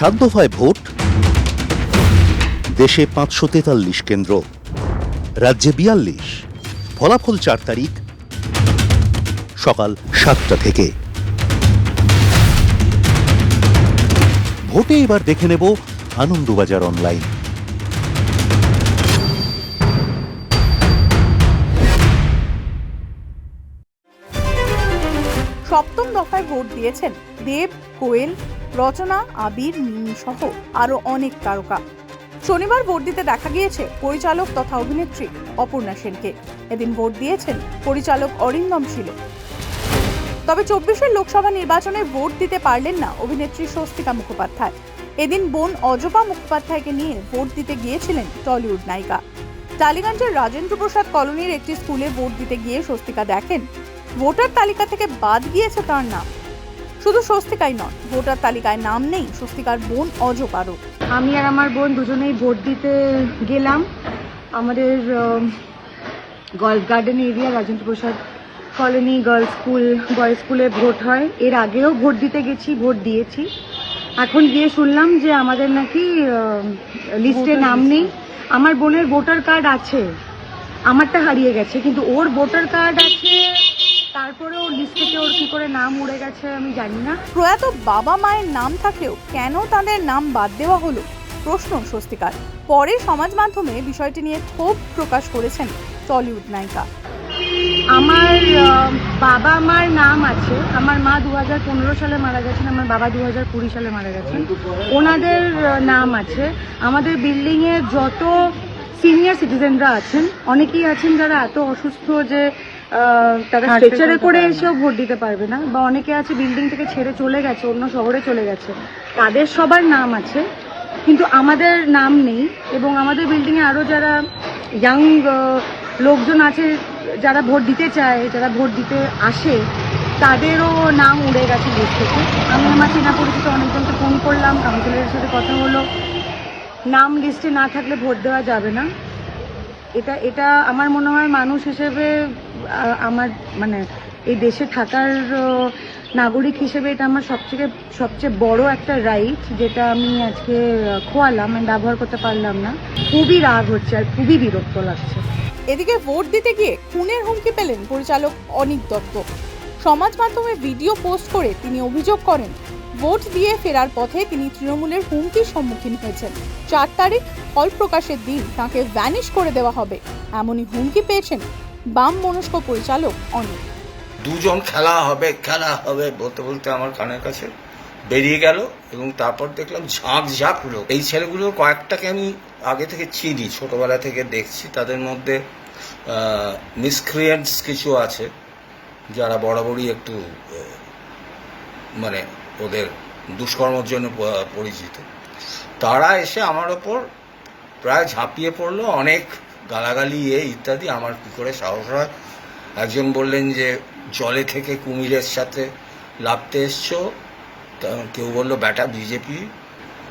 সাত দফায় ভোট। দেশে পাঁচশো তেতাল্লিশ কেন্দ্র। রাজ্যে বিয়াল্লিশ। ফলাফল চার তারিখ, সকাল সাতটা থেকে। ভোটে এবার দেখে নেব আনন্দবাজার অনলাইন। সপ্তম দফায় ভোট দিয়েছেন দেব, কোয়েল রচনা, আবির, মিমি সহ আরও অনেক তারকা। শনিবার ভোট দিতে দেখা গিয়েছে পরিচালক তথা অভিনেত্রী অপর্ণা সেনকে। এদিন ভোট দিয়েছেন পরিচালক অরিন্দম শীল। তবে চব্বিশের লোকসভা নির্বাচনে ভোট দিতে পারলেন না অভিনেত্রী স্বস্তিকা মুখোপাধ্যায়। এদিন বোন অজপা মুখোপাধ্যায়কে নিয়ে ভোট দিতে গিয়েছিলেন টলিউড নায়িকা। টালিগঞ্জের রাজেন্দ্র প্রসাদ কলোনির একটি স্কুলে ভোট দিতে গিয়ে স্বস্তিকা দেখেন। ভোটার তালিকা থেকে বাদ গিয়েছে তার নাম। শুধু স্বস্তিকাই নয় ভোটার তালিকায় নাম নেই স্বস্তিকার বোন অজপারও আমি আর আমার বোন দুজনেই ভোট দিতে গেলাম। আমাদের golf garden area Rajendra Prasad colony girls school boys স্কুলে ভোট হয়। এর আগেও ভোট দিতে গেছি ভোট দিয়েছি। এখন গিয়ে শুনলাম যে আমাদের নাকি লিস্টে নাম নেই। আমার বোনের ভোটার কার্ড আছে। আমারটা হারিয়ে গেছে কিন্তু ওর ভোটার কার্ড আছে তারপরে ওর লিস্ট থেকে ওর কি করে নাম উড়ে গেছে আমি জানি না। প্রয়াত বাবা মায়ের নাম থাকলেও কেন তাদের নাম বাদ দেওয়া হলো? প্রশ্ন স্বস্তিকার। পরে সমাজ মাধ্যমে বিষয়টি নিয়ে ক্ষোভ প্রকাশ করেছেন টলিউড নায়িকা। আমার বাবা মার নাম আছে। আমার মা দু হাজার পনেরো সালে মারা গেছেন আমার বাবা দু হাজার কুড়ি সালে মারা গেছেন। ওনাদের নাম আছে। আমাদের বিল্ডিং এ যত সিনিয়র সিটিজেনরা আছেন অনেকেই আছেন যারা এত অসুস্থ যে তারা স্ট্রেচারে করে এসেও ভোট দিতে পারবে না। বা অনেকে আছে বিল্ডিং থেকে ছেড়ে চলে গেছে অন্য শহরে চলে গেছে। তাদের সবার নাম আছে কিন্তু আমাদের নাম নেই। এবং আমাদের বিল্ডিং এ আরও যারা ইয়াং লোকজন আছে যারা ভোট দিতে চায় যারা ভোট দিতে আসে তাদেরও নাম উড়ে গেছে লিস্ট থেকে। আমি আমার চেনা পরিচিত অনেকজনকে ফোন করলাম কাউন্সিলরের সাথে কথা হলো। নাম লিস্টে না থাকলে ভোট দেওয়া যাবে না। এটা এটা আমার মনে হয় মানুষ হিসেবে আমার মানে এই দেশে থাকার নাগরিক হিসেবে এটা আমার সবথেকে, সবচেয়ে বড় একটা রাইট যেটা আমি আজকে খোয়ালাম আমি ব্যবহার করতে পারলাম না। খুবই রাগ হচ্ছে আর খুবই বিরক্ত লাগছে। এদিকে ভোট দিতে গিয়ে খুনের হুমকি পেলেন পরিচালক অনিক দত্ত। সমাজ মাধ্যমে ভিডিও পোস্ট করে তিনি অভিযোগ করেন, ভোট দিয়ে ফেরার পথে তিনি তৃণমূলের হুমকির সম্মুখীন হয়েছেন। চার তারিখ ফল প্রকাশের দিন তাকে ভ্যানিশ করে দেওয়া হবে। এমনই হুমকি পেয়েছেন বাম মনস্ক পরিচালক অনিক দুজন খেলা হবে খেলা হবে বলতে বলতে আমার কানের কাছে বেরিয়ে গেল এবং তারপর দেখলাম ঝাঁক ঝাঁক লোক। এই ছেলেগুলো কয়েকটাকে আমি আগে থেকে চিনি, ছোটবেলা থেকে দেখছি। তাদের মধ্যে মিসক্রিয়েন্টস কিছু আছে, যারা বরাবরই একটু মানে ওদের দুষ্কর্মের জন্য পরিচিত। তারা এসে আমার ওপর প্রায় ঝাঁপিয়ে পড়ল, অনেক গালাগালি, এ ইত্যাদি। আমার কী করে সাহস হয়? একজন বললেন যে, জলে থেকে কুমিরের সাথে লাভতে এসছো? কেউ বলল, ব্যাটা, বিজেপি।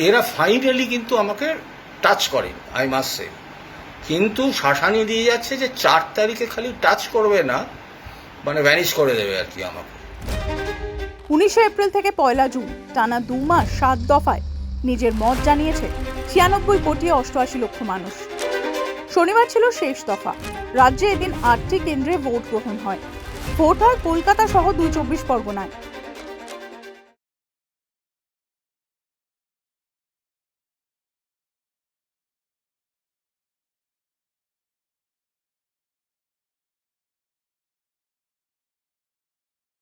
এরা ফাইনালি কিন্তু আমাকে টাচ করে আই মাস কিন্তু শাসানি দিয়ে যাচ্ছে যে, চার তারিখে খালি টাচ করবে না মানে ভ্যানিশ করে দেবে আর কি আমাকে। উনিশে এপ্রিল থেকে পয়লা জুন, টানা দু মাস সাত দফায় নিজের মত জানিয়েছে ছিয়ানব্বই কোটি অষ্টআশি লক্ষ মানুষ। শনিবার ছিল শেষ দফা। রাজ্যে এদিন আটটি কেন্দ্রে ভোট গ্রহণ হয়। ভোট হয় কলকাতা সহ দুই চব্বিশ পরগনায়।